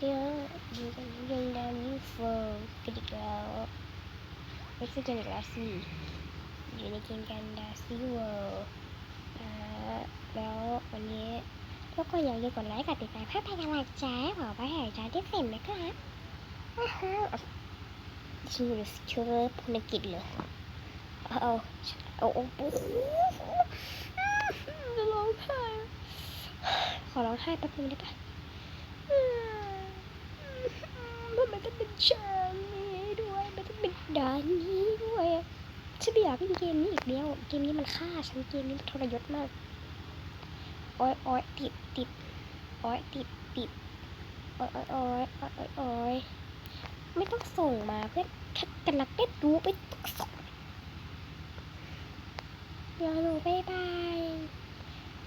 เดี๋ยวอยู่กันยังดานยูโฟกันอีกแล้วไม่ใช่กันอีกแล้วสิอยู่ในเกมกันดาซีเวิลด์แล้ววันนี้ทุกคนอย่าลืมกดไลค์กดติดตามเพื่อเป็นกำลังใจให้ผมไปหาจานที่สิบนะครับอ้าวฉันอยู่ในชื่อภารกิจเลยเอาเอาเอาโอ้โหจะร้องไห้ขอร้องไห้แป๊บนึงได้ปะ มันไม่ต้องเป็นชานนี้ด้วยมันต้องเป็นด่านนี้ด้วยฉันไม่อยากเล่นเกมนี้อีกแล้วเกมนี้มันฆ่าฉันเกมนี้มันทรยศมากอ้ยอ้ยติดติดอ้ยติดติดอ้ยอ้ยอ้ยอ้ยอ้ยอ้ยไม่ต้องส่งมาเพื่อนถ้ากันรักได้รู้ไม่ต้องส่งรอหนูบายบาย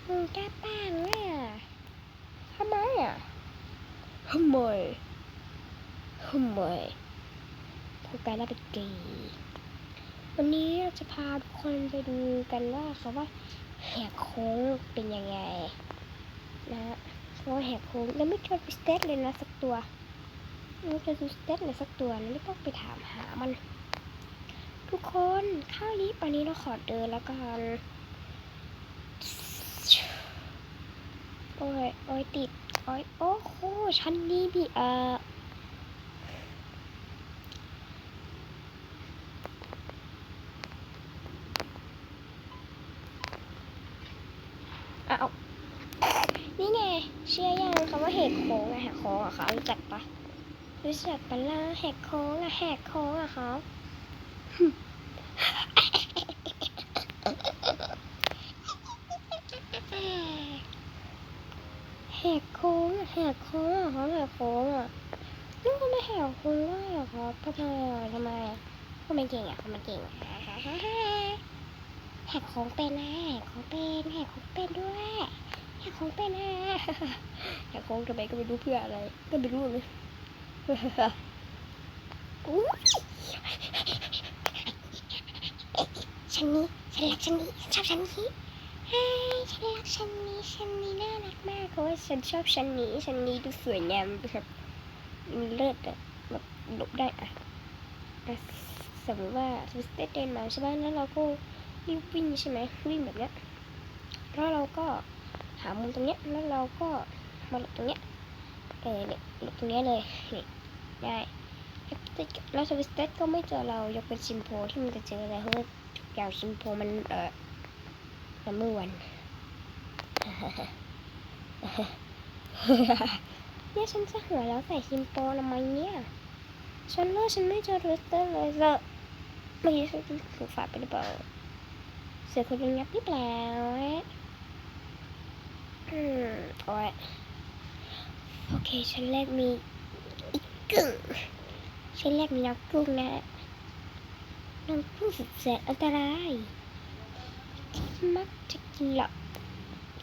หนูกล้าป้างเลยอะทำไมอะทำไม ทำไมพวกการน่าเป็นเกย์วันนี้เราจะพาทุกคนไปดูกันว่าเขาว่าแหกโค้งเป็นยังไงนะเพราะแหกโค้งยังไม่เคยไปสเตทเลยนะสักตัวไม่เคยดูสเตทเลยสักตัวนะไม่ต้องไปถามหามัน ทุกคนข้าลิฟต์วันนี้เราขอเดินแล้วกันโอ้ยโอ้ยติดโอ้ยโอ้โหชั้นนี้มีเอ่อาวนี่ไง เชื่อยังคำว่าแหกโค้งอะแหกโค้งอะคะรู้จักปะรู้จักปะล่ะแหกโค้งอะแหกโค้งอะครับแหกโค้งอะแหกโค้งอะเขาแหกโค้งอะนี่ก็ไม่แหกโค้งได้หรอครับทำไมอะทำไมอะทำไม่เก่งอะทำไม่เก่งอะแหกโค้งเป็นนะแหกโค้งเป็นแหกโค้งเป็นด้วย แหกโค้งเป็นนะแหกโค้งทำไมก็ไม่รู้เพื่ออะไร ก็ไม่รู้เลยอุ๊ยฉันนี้ฉันรักฉันนี้ฉันชอบฉันนี้เฮ้ฉันรักฉันนี้ฉันนี้น่ารักมากเพราะว่าฉันชอบฉันนี้ฉันนี้ดูสวยงามแบบมันเลิศอะแบบหลบได้อะอะสมมติว่าสวิสเตเดินมาใช่ไหมแล้วเราก็รีบวิ่งใช่ไหมวิ่งแบบเนี้ยแล้วเราก็ หามุมตรงเนี้ยแล้วเราก็มาหลบตรงเนี้ยเออเนี่ยหลบตรงเนี้ยเลยนี่ได้แล้วสวิสเตก็ไม่เจอเรายกเป็นชิมโพที่มันจะเจออะไรเพราะว่าทุกอย่างชิมโพมันเออมันไม่วันเนี่ยฉันจะหัวแล้วใส่ชิมโปทำไมเนี่ยฉันว่าฉันไม่เจอรูสเตอร์เลยเซอเมื่อกี้ฉันถูกฝาไปหรือเปล่าเสือคนยังยับหรือเปล่า อืมโอ้ยโอเคฉันแรกมีอีกกึ่งฉันแรกมีน้องกุ้งนะน้องกุ้งสุดแสนอันตรายที่มักจะกินหลับ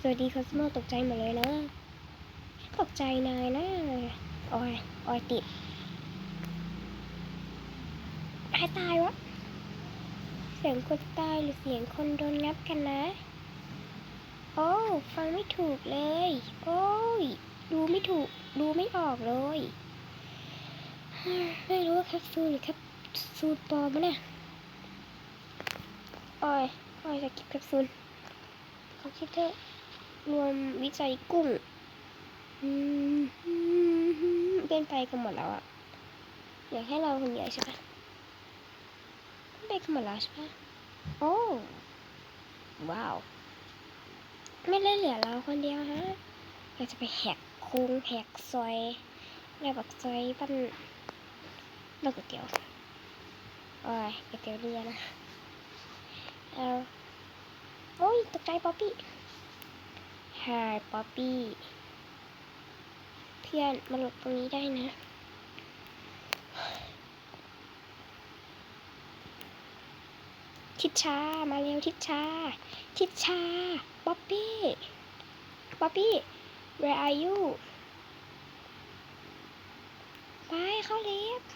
สวัสดีคอสโมตกใจหมดเลยนะ ตกใจนายนะโอ้ยโอ้ยติดใครตายวะ เสียงคนตายหรือเสียงคนโดนงับกันนะ โอ้ฟังไม่ถูกเลย โอ้ย ดูไม่ถูก ดูไม่ออกเลย ไม่รู้ว่าแคปซูลหรือแคปซูลปลอมมะเนี่ยโอ้ยโอ้ยจะเก็บแคปซูลคอมพิวเตอร์รวมวิจัยกุ้งเล่นไปกันหมดแล้วอะอยากให้เราคนเดียวใช่ปะเล่นไปกันหมดแล้วใช่ปะโอ้ว้าว ไม่ได้เหลือเราคนเดียวฮะเราจะไปแหกโค้งแหกซอยแล้วบักซอยปั้นเราก๋วยเตี๋ยวโอ้ยก๋วยเตี๋ยวเรือนะเอาโอ้ยตกใจป๊อปปี้ Hi ป๊อปปี้เพื่อนมาหลบตรงนี้ได้นะทิชชา มาเร็วทิชชา ทิชชา ป๊อปปี้ ป๊อปปี้ where are you ไปเข้าลิฟต์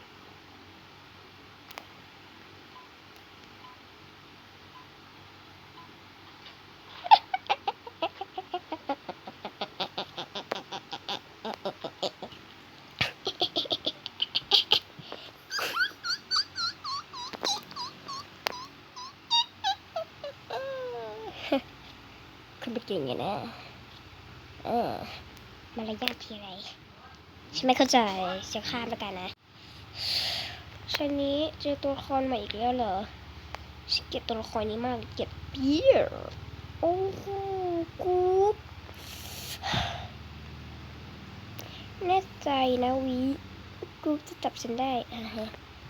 ริงๆอะนะ เออ มารยาททีไรฉันไม่เข้าใจจะข้ามแล้วกันนะชันนี้เจอตัวละครใหม่อีกแล้วเหรอฉันเกลียดตัวละครนี้มากเกลียดเปียร์โอ้โหกูแน่ใจนะวิกูจะจับฉันได้อ่าฮะ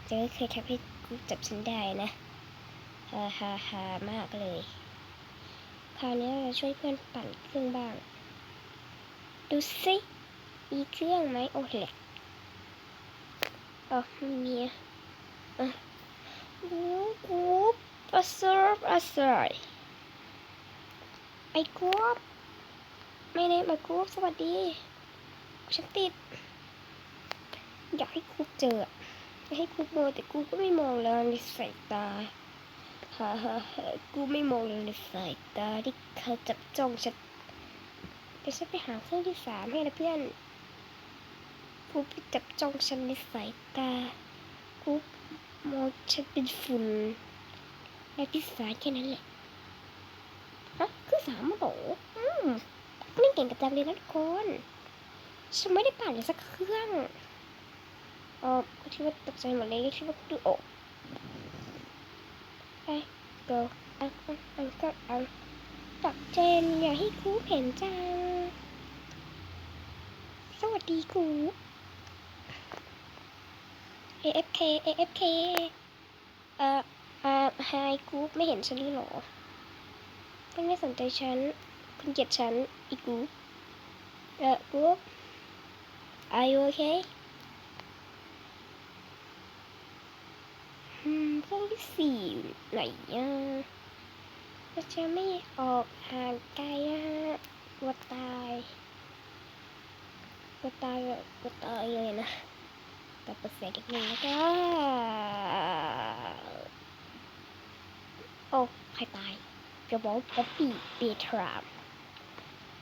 จะไม่เคยทำให้กูจับฉันได้นะฮ่าฮ่าฮ่ามากเลย ราวนี้เราช่วยเพื่อนปั่นเครื่องบ้าง ดูสิมีเครื่องไหมโอ้แหลกอ๋อมีอะกูกูอัสเซอร์อัสเซอร์ไอ้กูบไม่ได้มากูบสวัสดีฉันติด อยากให้กูเจออะอยากให้กูมองแต่กูก็ไม่มองเลยในสายตา ฮ่าฮ่ากูไม่มองเลยในสายตาที่เขาจับจ้องฉันเดี๋ยวฉันไปหาเครื่องที่สามให้นะเพื่อนกูไปจับจ้องฉันในสายตากูมองฉันเป็นฝุ่นและที่สายแค่นั้นแหละฮะคือสามเหรออืมเล่เก่งกับจังเลยนะทุกคนฉันไม่ได้ปั่นเลยสักเครื่องเออคิดว่าตกใจหมดเลยคิดว่าดูออก ไป go อะอะอะก็อะตักเจนอย่าให้ครูเห็นจัง สวัสดีครู AFK AFK เอ่อเอ่อไฮครูไม่เห็นฉันหรอคุณไม่สนใจฉัน คุณเกลียดฉันอีกครูเอ่อครู Are you okay อืมพวกที่สี่ไหนอะเราจะไม่ออกห่างไกลนะฮะกลัวตายกลัวตายแบบกลัวตายเลยนะกับเปอร์เซ็นต์อีกหนึ่งแล้วก็โอ้ใครตายจะบอกป๊อปปี้เปีทราม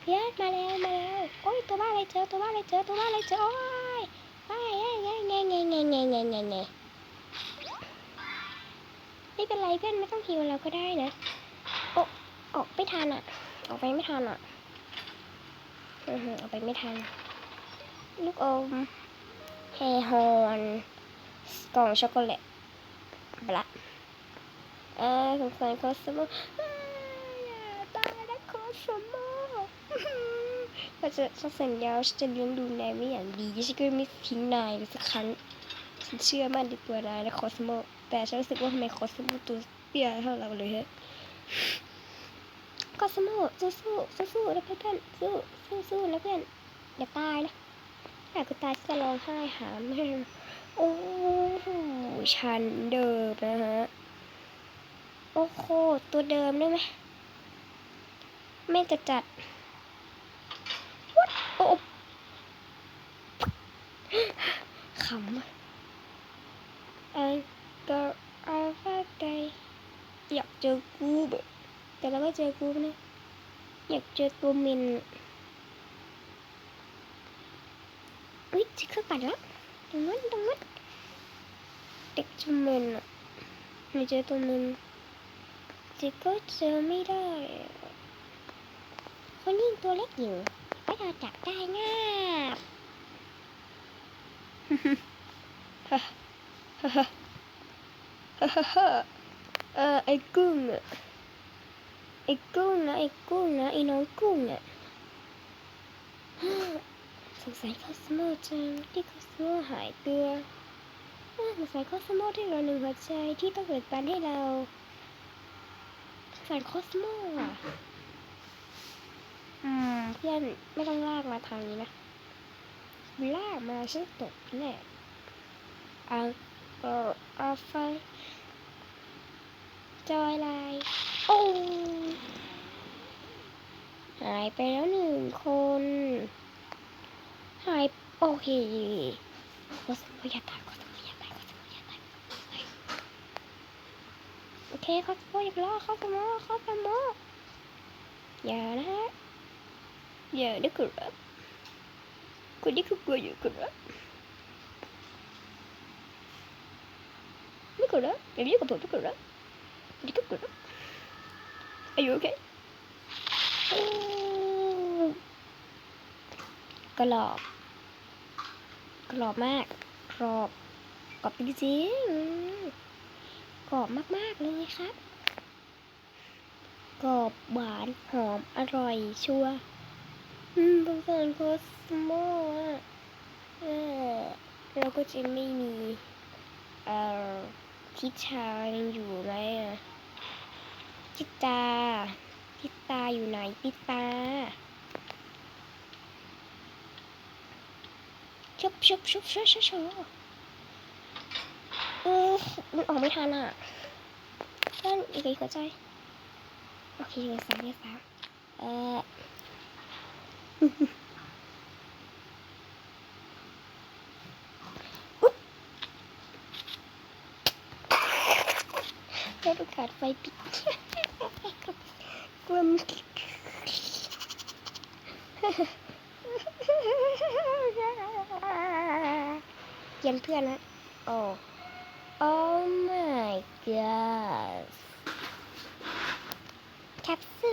เพื่อนมาแล้วมาแล้วโอ้ยตัวบ้าอะไรเจอตัวบ้าอะไรเจอตัวบ้าอะไรเจอโอ้ยไอ้ไอ้ไอ้ไงไงไงไงไงไง ไม่เป็นไรเพื่อนไม่ต้องฮิวเราก็ได้นะโอ้ออกไม่ทันอะ ออกไปไม่ทันอะอือหือออกไปไม่ทัน ลูกอมเฮฮอนกล่องช็อกโกแลตบละเออสงสัยคอสโมอ้ายอย่าตายนะคอสโมก็จะฉันสัญญาว่าฉันจะเลี้ยงดูนายไม่อย่างดีฉันก็ไม่ทิ้งนายเลยสักครั้งฉันเชื่อมั่นในตัวนายและคอสโม แต่ฉันรู้สึกว่าทำไมคอสโมตัวเตี้ยเท่าเราเลยฮะก็สมูสู้สู้สู้สู้นะเพื่อนสู้สู้สู้นะเพื่อนอย่าตายนะถ้ากูตายจะร้องไห้หาแม่โอ้โหชันเดิมนะฮะโอ้โหตัวเดิมได้ไหมไม่จะจัด What? โอ้ขำอะอัน ก็อาว่าไกอยากเจอกูแบบแต่เราไม่เจอกูนะ อยากเจอตัวมินอุ้ยเจอเครื่องปั่นแล้วตรงนั้นตรงนั้นเด็กจุมินอะไม่เจอตัวมินเจอก็เจอไม่ได้คนยิ่งตัวเล็กอยู่ไม่เราจับได้ง่ายฮ่าฮ่าฮ่าฮ่าฮ่าฮ่า เออไอ้กุ้งอะไอ้กุ้งนะไอ้กุ้งนะไอ้น้องกุ้งอะสงสัยคอสโมจังที่คอสโมหายตัวอ้าสงสัยคอสโมที่เราหนึ่งหัวใจที่ต้องเกิดปันให้เราสงสารคอสโมอะอืมเพื่อนไม่ต้องลากมาทางนี้นะลากมาฉันตกแน่เอา เออเอาไฟจอยไลน์โอ้หายไปแล้วหนึ่งคน หายโอเคโคสโมอย่าตายโคสโมอย่าตายโคสโมอย่าตายโอเคโคสโมอย่าล้อโคสโมโคสโมอย่านะฮะอย่าได้กระคุณนี่คือกลัวอยู่กระ ไม่กระอย่าไม่กระผมไม่กระนี่ก็กระ Are you okay? กรอบกรอบมากกรอบกรอบจริงๆกรอบมากๆเลยครับกรอบหวานหอมอร่อยชัวร์อืมสงสารโคสโมอะเออเราก็จะไม่มีเอ่อ ทิชายังอยู่ไหมอะทิตาทิตาอยู่ไหนทิตาชุบชุบชุบชุบชุบชุบเออมันออกไม่ทันอะเพื่อนอีกอีกหัวใจโอเคเลยสามเลยสามเออ quero cara, vai picar. Vamos. Á. Oh. Oh my god. Capsule.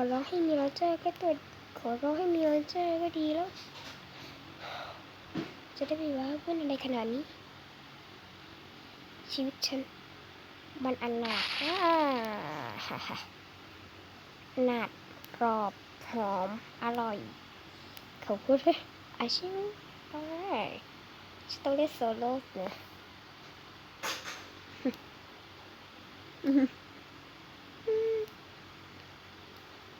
อร้องให้มีรอเจอก็ตัวขอร้องให้มีรอเจอก็ดีแล้ว จะได้ไปว่าเพื่อนอะไรขนาดนี้ ชีวิตฉันมันอันหนาดอ่าฮ่าหนาดกรอบหอมอร่อย เขาพูดเลยอาชิวไปฉันต้องเล่นโซโล่เนะอืมอืม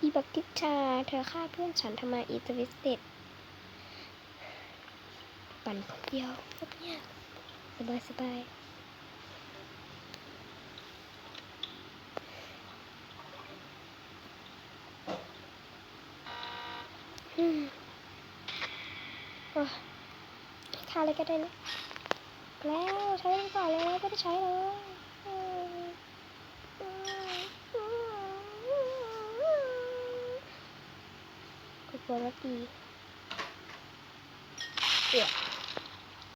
อีบักทิชา เธอฆ่าเพื่อนฉันทำไมอีทวิสเต็ดปั่นคนเดียวเงียบสบายสบายอืมโอ้ยฆ่าอะไรก็ได้นะ แล้วใช้ก่อนแล้วไม่ได้ใช้เลยอืมอืมอืม กดตัวรถดีเอือ